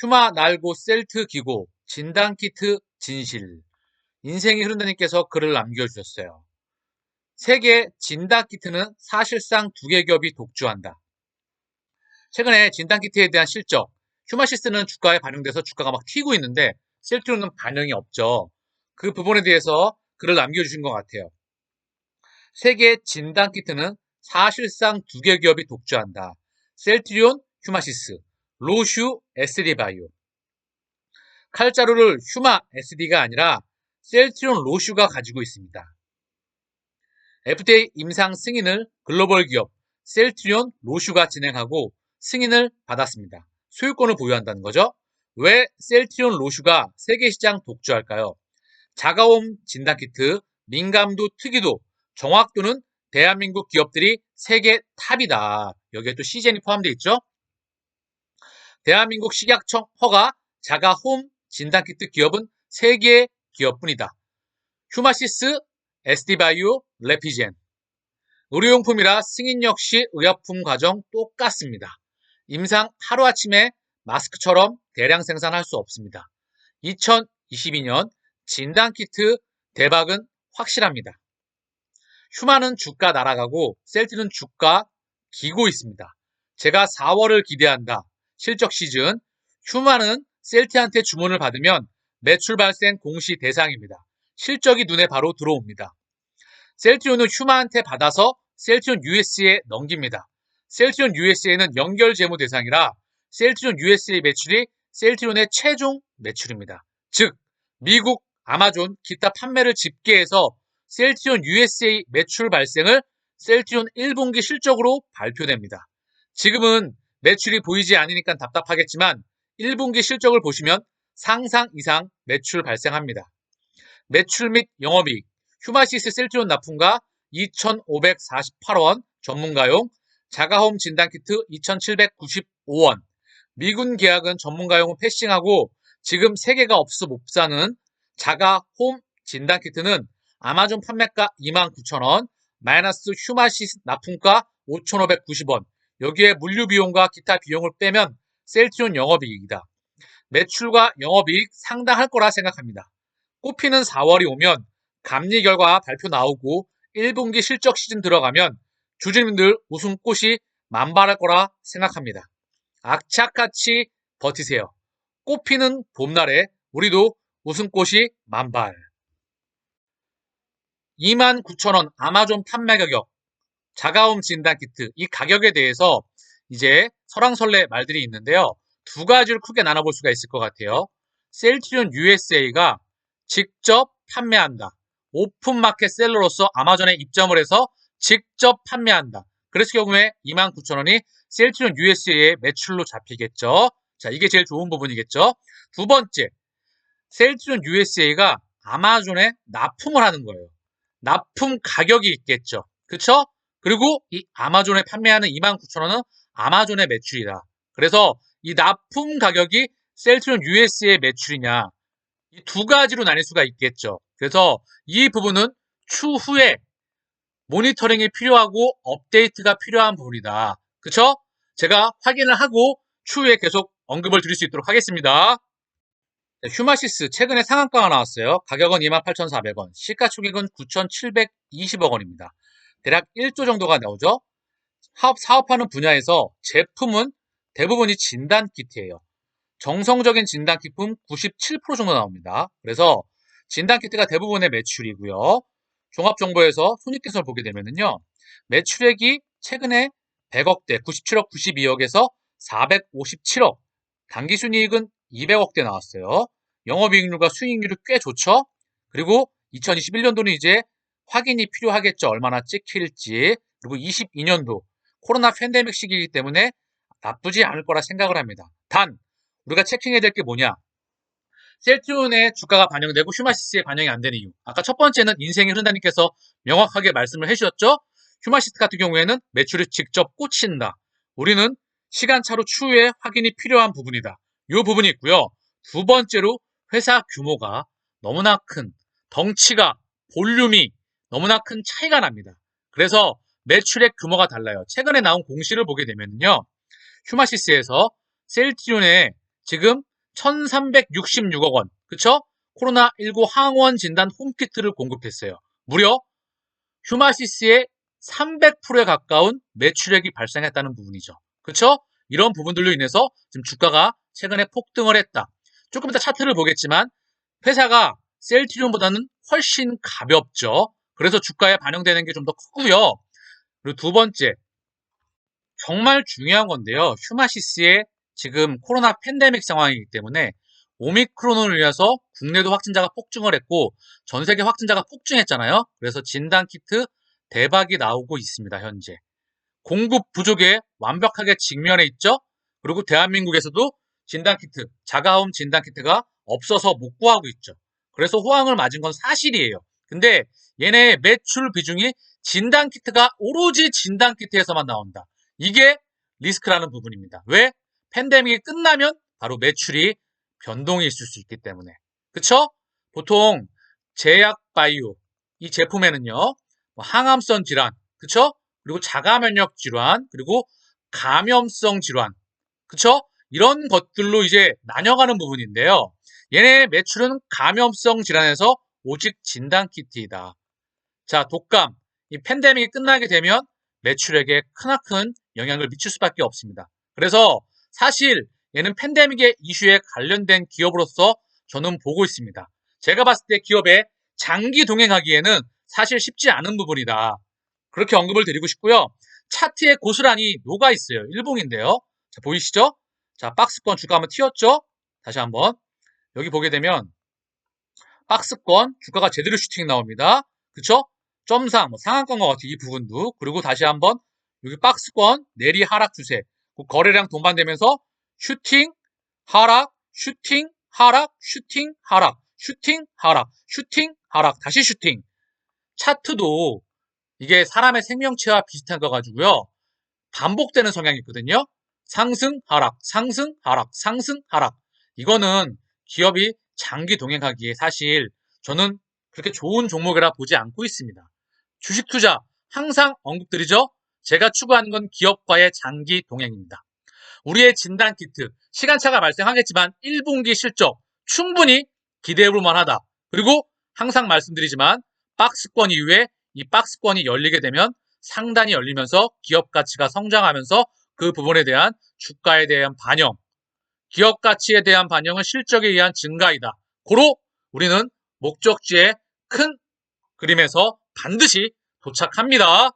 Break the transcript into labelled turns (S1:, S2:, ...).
S1: 휴마 날고 셀트 기고 진단 키트 진실 인생이 흐른다님께서 글을 남겨주셨어요. 세계 진단 키트는 사실상 두개 기업이 독주한다. 최근에 진단 키트에 대한 실적, 휴마시스는 주가에 반영돼서 주가가 막 튀고 있는데 셀트로는 반영이 없죠. 그 부분에 대해서 글을 남겨주신 것 같아요. 세계 진단 키트는 사실상 두 개 기업이 독주한다. 셀트리온, 휴마시스, 로슈, SD바이오. 칼자루를 휴마, SD가 아니라 셀트리온, 로슈가 가지고 있습니다. FDA 임상 승인을 글로벌 기업 셀트리온, 로슈가 진행하고 승인을 받았습니다. 소유권을 보유한다는 거죠. 왜 셀트리온, 로슈가 세계 시장 독주할까요? 자가홈 진단키트, 민감도, 특이도, 정확도는 대한민국 기업들이 세계 탑이다. 여기에 또 CGN이 포함되어 있죠. 대한민국 식약청 허가 자가홈 진단키트 기업은 3개의 기업뿐이다. 휴마시스, SD바이오, 레피젠. 의료용품이라 승인 역시 의약품 과정 똑같습니다. 임상 하루아침에 마스크처럼 대량 생산할 수 없습니다. 2022년 진단키트 대박은 확실합니다. 휴마는 주가 날아가고 셀트는 주가 기고 있습니다. 제가 4월을 기대한다. 실적 시즌. 휴마는 셀트한테 주문을 받으면 매출 발생 공시 대상입니다. 실적이 눈에 바로 들어옵니다. 셀트리온은 휴마한테 받아서 셀트리온 USA에 넘깁니다. 셀트리온 USA는 연결 재무 대상이라 셀트리온 USA 매출이 셀트리온의 최종 매출입니다. 즉, 미국, 아마존, 기타 판매를 집계해서 셀트리온 USA 매출 발생을 셀트리온 1분기 실적으로 발표됩니다. 지금은 매출이 보이지 않으니까 답답하겠지만 1분기 실적을 보시면 상상 이상 매출 발생합니다. 매출 및 영업이익, 휴마시스 셀트리온 납품가 2,548원 전문가용, 자가홈 진단키트 2,795원, 미군 계약은 전문가용은 패싱하고 지금 3개가 없어 못 사는 자가홈 진단키트는 아마존 판매가 29,000원, 마이너스 휴마시스 납품가 5,590원, 여기에 물류 비용과 기타 비용을 빼면 셀트리온 영업이익이다. 매출과 영업이익 상당할 거라 생각합니다. 꼽히는 4월이 오면 감리 결과 발표 나오고 1분기 실적 시즌 들어가면 주주님들 웃음꽃이 만발할 거라 생각합니다. 악착같이 버티세요. 꽃피는 봄날에 우리도 웃음꽃이 만발. 29,000원 아마존 판매 가격 자가홈 진단 키트 이 가격에 대해서 이제 설왕설래 말들이 있는데요. 두 가지를 크게 나눠볼 수가 있을 것 같아요. 셀트리온 USA가 직접 판매한다. 오픈마켓 셀러로서 아마존에 입점을 해서 직접 판매한다. 그랬을 경우에 29,000원이 셀트리온 USA의 매출로 잡히겠죠. 자, 이게 제일 좋은 부분이겠죠. 두 번째, 셀트리온 USA가 아마존에 납품을 하는 거예요. 납품 가격이 있겠죠. 그쵸? 그리고 이 아마존에 판매하는 29,000원은 아마존의 매출이다. 그래서 이 납품 가격이 셀트리온 US의 매출이냐 이 두 가지로 나뉠 수가 있겠죠. 그래서 이 부분은 추후에 모니터링이 필요하고 업데이트가 필요한 부분이다. 그쵸? 제가 확인을 하고 추후에 계속 언급을 드릴 수 있도록 하겠습니다. 네, 휴마시스 최근에 상한가가 나왔어요. 가격은 28,400원, 시가총액은 9,720억 원입니다. 대략 1조 정도가 나오죠. 사업, 사업하는 분야에서 제품은 대부분이 진단 키트예요. 정성적인 진단 키품 97% 정도 나옵니다. 그래서 진단 키트가 대부분의 매출이고요. 종합정보에서 손익계산을 보게 되면요. 매출액이 최근에 100억대, 97억, 92억에서 457억, 당기순이익은 200억대 나왔어요. 영업이익률과 수익률이 꽤 좋죠? 그리고 2021년도는 이제 확인이 필요하겠죠. 얼마나 찍힐지. 그리고 22년도 코로나 팬데믹 시기이기 때문에 나쁘지 않을 거라 생각을 합니다. 단 우리가 체킹해야 될 게 뭐냐? 셀트리온의 주가가 반영되고 휴마시스에 반영이 안 되는 이유. 아까 첫 번째는 인생이 흐른다님께서 명확하게 말씀을 해주셨죠? 휴마시스 같은 경우에는 매출이 직접 꽂힌다. 우리는 시간차로 추후에 확인이 필요한 부분이다. 이 부분이 있고요. 두 번째로 회사 규모가 너무나 큰 덩치가 볼륨이 너무나 큰 차이가 납니다. 그래서 매출액 규모가 달라요. 최근에 나온 공시를 보게 되면요. 휴마시스에서 셀트리온의 지금 1366억 원. 그쵸? 코로나19 항원 진단 홈키트를 공급했어요. 무려 휴마시스의 300%에 가까운 매출액이 발생했다는 부분이죠. 그쵸? 이런 부분들로 인해서 지금 주가가 최근에 폭등을 했다. 조금 이따 차트를 보겠지만 회사가 셀트리온보다는 훨씬 가볍죠. 그래서 주가에 반영되는 게 좀 더 크고요. 그리고 두 번째, 정말 중요한 건데요. 휴마시스의 지금 코로나 팬데믹 상황이기 때문에 오미크론을 위해서 국내도 확진자가 폭증을 했고 전 세계 확진자가 폭증했잖아요. 그래서 진단 키트 대박이 나오고 있습니다. 현재 공급 부족에 완벽하게 직면해 있죠. 그리고 대한민국에서도 진단 키트, 자가홈 진단 키트가 없어서 못 구하고 있죠. 그래서 호황을 맞은 건 사실이에요. 근데 얘네 매출 비중이 진단 키트가 오로지 진단 키트에서만 나온다. 이게 리스크라는 부분입니다. 왜? 팬데믹이 끝나면 바로 매출이 변동이 있을 수 있기 때문에. 그쵸? 보통 제약 바이오 이 제품에는요. 뭐 항암성 질환, 그쵸? 그리고 자가 면역 질환, 그리고 감염성 질환. 그쵸? 이런 것들로 이제 나뉘어가는 부분인데요. 얘네 매출은 감염성 질환에서 오직 진단 키트이다. 자, 독감. 이 팬데믹이 끝나게 되면 매출액에 크나큰 영향을 미칠 수밖에 없습니다. 그래서 사실 얘는 팬데믹의 이슈에 관련된 기업으로서 저는 보고 있습니다. 제가 봤을 때 기업의 장기 동행하기에는 사실 쉽지 않은 부분이다. 그렇게 언급을 드리고 싶고요. 차트에 고스란히 녹아 있어요. 일봉인데요. 자, 보이시죠? 자, 박스권 주가 한번 튀었죠? 다시 한번. 여기 보게 되면 박스권 주가가 제대로 슈팅 나옵니다. 그쵸? 점상, 뭐 상한권과 같은 이 부분도. 그리고 다시 한번 여기 박스권 내리 하락 추세. 그 거래량 동반되면서 슈팅 하락 슈팅 하락 슈팅 하락 슈팅 하락 슈팅 하락. 다시 슈팅. 차트도 이게 사람의 생명체와 비슷한 거 가지고요. 반복되는 성향이 있거든요. 상승 하락 상승 하락 상승 하락. 이거는 기업이 장기 동행하기에 사실 저는 그렇게 좋은 종목이라 보지 않고 있습니다. 주식 투자 항상 언급드리죠. 제가 추구하는 건 기업과의 장기 동행입니다. 우리의 진단 키트 시간차가 발생하겠지만 1분기 실적 충분히 기대해 볼 만하다. 그리고 항상 말씀드리지만 박스권 이후에 이 박스권이 열리게 되면 상단이 열리면서 기업 가치가 성장하면서 그 부분에 대한 주가에 대한 반영, 기업 가치에 대한 반영은 실적에 의한 증가이다. 고로 우리는 목적지의 큰 그림에서 반드시 도착합니다.